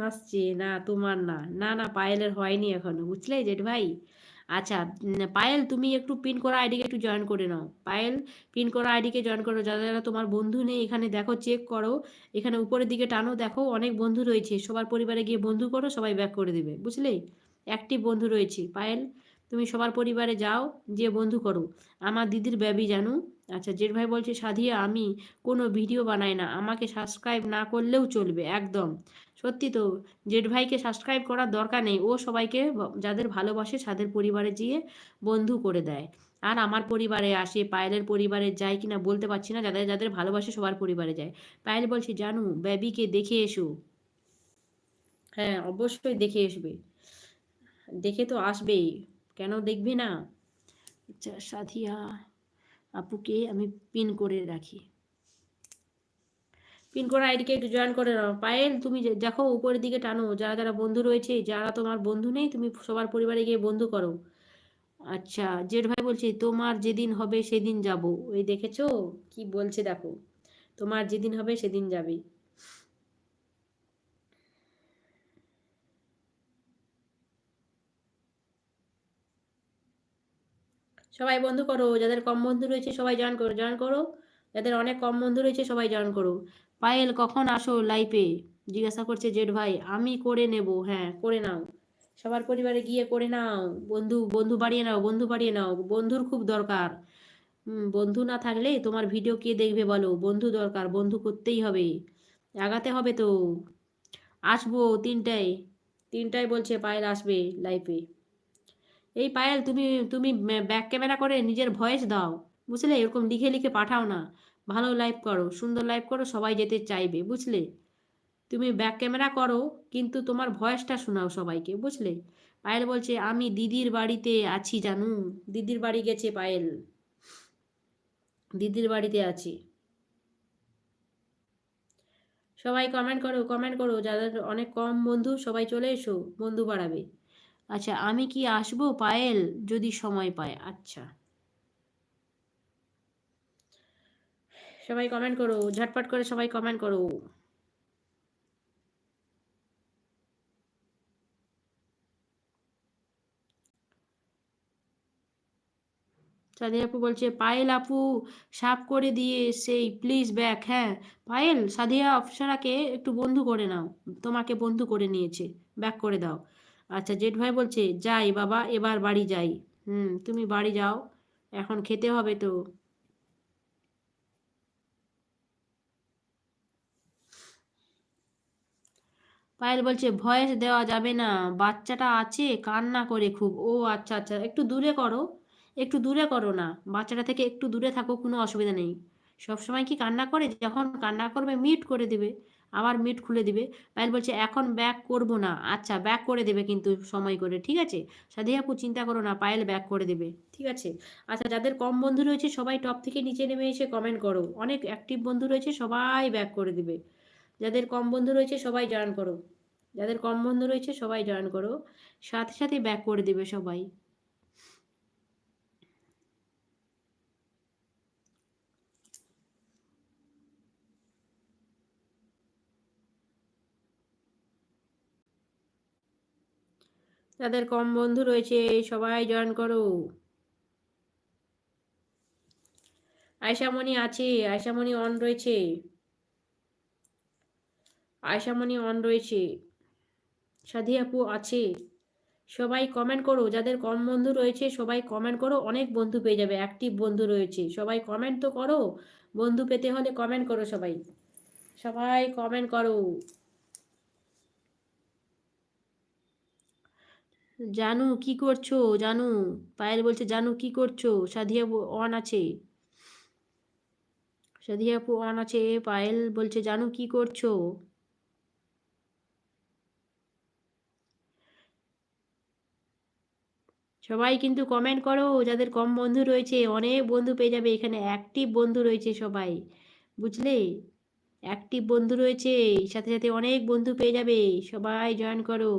হাসছে, না তোমার না। না না, পায়েলের হয়নি এখনও, বুঝলে? জেঠ ভাই? আচ্ছা পায়েল, তুমি একটু পিন করা আইডিকে একটু জয়েন করে নাও। পায়েল পিন করা আইডিকে জয়েন করো যারা যারা তোমার বন্ধু নেই, এখানে দেখো চেক করো। এখানে উপরের দিকে টানো, দেখো, অনেক বন্ধু রয়েছে। সবার পরিবারে গিয়ে বন্ধু করো, সবাই ব্যাক করে দিবে, বুঝলে? অ্যাক্টিভ বন্ধু রয়েছে। পায়েল, তুমি সবার পরিবারে যাও যে বন্ধু করো। আমার দিদির বেবি জানো? আচ্ছা জেঠ ভাই বলছে, সাধিয়া, আমি কোনো ভিডিও বানাই না। আমাকে সাবস্ক্রাইব না করলেও চলবে, একদম। সত্যি তো জেঠ ভাইকে সাবস্ক্রাইব করার দরকার নেই। ও সবাইকে যাদের ভালোবাসে তাদের পরিবারে গিয়ে বন্ধু করে দেয়। আর আমার পরিবারে আসে, পায়েলের পরিবারে যায় কিনা বলতে পারছি না, যাদের যাদের ভালোবাসে সবার পরিবারে যায়। পায়েল বলছি, জানু, বেবিকে দেখে এসো। হ্যাঁ অবশ্যই দেখে আসবে। দেখে তো আসবেই। কেন দেখবে না? আচ্ছা সাথিয়া আপুকে আমি পিন করে রাখি। পিন করা আইডিকে একটু জয়েন করে নাও। পায়েল, তুমি দেখো উপরের দিকে টানো, যারা যারা বন্ধু রয়েছে, যারা তোমার বন্ধু নেই, তুমি সবার পরিবারে গিয়ে বন্ধু করো। আচ্ছা জেঠ ভাই বলছি, তোমার যেদিন হবে সেদিন যাব। ওই দেখেছ? কি বলছে দেখো। তোমার যেদিন হবে সেদিন যাবে। সবাই বন্ধু করো, যাদের কম বন্ধু রয়েছে সবাই জয়েন করো জয়েন করো। যাদের অনেক কম বন্ধু রয়েছে সবাই জয়েন করো পায়েল, কখন আসো লাইফে জিজ্ঞাসা করছে জেঠ ভাই, আমি করে নেব। হ্যাঁ করে নাও। সবার পরিবারে গিয়ে করে নাও। বন্ধু বন্ধু বাড়িয়ে নাও, বন্ধু বাড়িয়ে নাও। বন্ধুর খুব দরকার। বন্ধু না থাকলে তোমার ভিডিও কে দেখবে বলো? বন্ধু দরকার, বন্ধু করতেই হবে। আগাতে হবে তো। আসব তিনটায়। তিনটায় বলছে পায়েল আসবে লাইফে এই পায়েল, তুমি তুমি ব্যাক ক্যামেরা করে নিজের ভয়েস দাও। বুঝলে? এরকম লিখে লিখে পাঠাও না। ভালো লাইভ করো, সুন্দর লাইভ করো, সবাই যেতে চাইবে, বুঝলে? তুমি ব্যাক ক্যামেরা করো, কিন্তু তোমার ভয়েসটা শোনাও সবাইকে, বুঝলে? পায়েল বলছে, আমি দিদির বাড়িতে আছি, জানু। দিদির বাড়ি গেছে পায়েল। দিদির বাড়িতে আছি। সবাই কমেন্ট করো কমেন্ট করো। যাদের অনেক কম বন্ধু, সবাই চলে এসো, বন্ধু বাড়াবে। আচ্ছা আমি কি আসব পায়েল? যদি সময় পায় আচ্ছা। সবাই কমেন্ট করো, ঝটপট করে সবাই কমেন্ট করো। সাদিয়া আপু বলছে, পায়েল আপু, সাফ করে দিয়ে সেই প্লিজ ব্যাক হ্যাঁ। পায়েল, সাদিয়া অপসরাকে একটু বন্ধু করে নাও, তোমাকে বন্ধু করে নিয়েছে ব্যাক করে দাও। আচ্ছা জেঠ ভাই বলছে, যাই বাবা, এবার বাড়ি যাই। হুম, তুমি বাড়ি যাও, এখন খেতে হবে তো। পায়েল বলছে, ভয়েস দেওয়া যাবে না। বাচ্চাটা আছে, কান্না করে খুব। ও আচ্ছা আচ্ছা একটু দূরে করো। একটু দূরে করো না। বাচ্চাটা থেকে একটু দূরে থাকো, কোনো অসুবিধা নেই। সবসময় কি কান্না করে? যখন কান্না করবে, মিট করে দিবে। আবার মিট খুলে দিবে। পায়েল বলছে, এখন ব্যাক করব না। আচ্ছা ব্যাক করে দেবে কিন্তু সময় করে, ঠিক আছে? সাদি আপু, চিন্তা করো না, পায়েল ব্যাক করে দেবে, ঠিক আছে? আচ্ছা যাদের কম বন্ধু রয়েছে, সবাই টপ থেকে নিচে নেমে এসে কমেন্ট করো। অনেক অ্যাক্টিভ বন্ধু রয়েছে, সবাই ব্যাক করে দিবে। যাদের কম বন্ধু রয়েছে সবাই জয়েন করো। যাদের কম বন্ধু রয়েছে সবাই জয়েন করো। সাথে সাথে ব্যাক করে দেবে সবাই। যাদের কম বন্ধু রয়েছে সবাই জয়েন করো। আয়সামণি আছে আয়সামণি অন রয়েছে। আয়সামণি অন রয়েছে। সাধি আপু আছে। সবাই কমেন্ট করো। যাদের কম বন্ধু রয়েছে, সবাই কমেন্ট করো। অনেক বন্ধু পেয়ে যাবে অ্যাক্টিভ বন্ধু রয়েছে। সবাই কমেন্ট তো করো। বন্ধু পেতে হলে কমেন্ট করো সবাই। সবাই কমেন্ট করো। জানু, কি করছ? জানু, পায়েল বলছে, জানু, কি করছ? সাধিয়া অন আছে। সাধিয়া অন আছে। পায়েল বলছে, জানু, কি করছ? সবাই কিন্তু কমেন্ট করো, যাদের কম বন্ধু রয়েছে, অনেক বন্ধু পেয়ে যাবে। এখানে অ্যাক্টিভ বন্ধু রয়েছে সবাই, বুঝলে? অ্যাক্টিভ বন্ধু রয়েছে, সাথে সাথে অনেক বন্ধু পেয়ে যাবে, সবাই জয়েন করো।